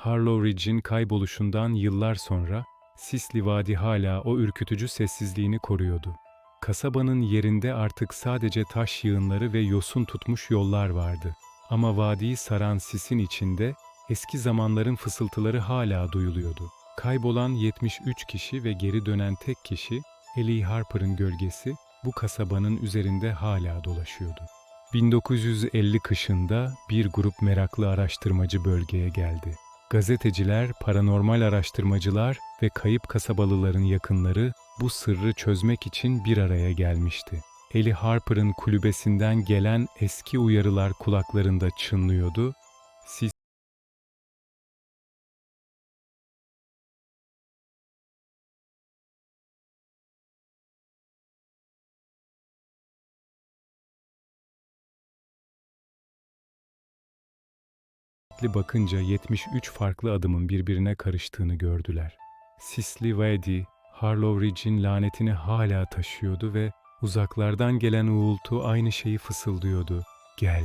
Harlow Ridge'in kayboluşundan yıllar sonra Sisli Vadi hala o ürkütücü sessizliğini koruyordu. Kasabanın yerinde artık sadece taş yığınları ve yosun tutmuş yollar vardı. Ama vadiyi saran sisin içinde eski zamanların fısıltıları hala duyuluyordu. Kaybolan 73 kişi ve geri dönen tek kişi Ellie Harper'ın gölgesi bu kasabanın üzerinde hala dolaşıyordu. 1950 kışında bir grup meraklı araştırmacı bölgeye geldi. Gazeteciler, paranormal araştırmacılar ve kayıp kasabalıların yakınları bu sırrı çözmek için bir araya gelmişti. Ellie Harper'ın kulübesinden gelen eski uyarılar kulaklarında çınlıyordu. Dikkatli bakınca 73 farklı adımın birbirine karıştığını gördüler. Sisli Vadi, Harlow Ridge'in lanetini hala taşıyordu ve uzaklardan gelen uğultu aynı şeyi fısıldıyordu. Gel,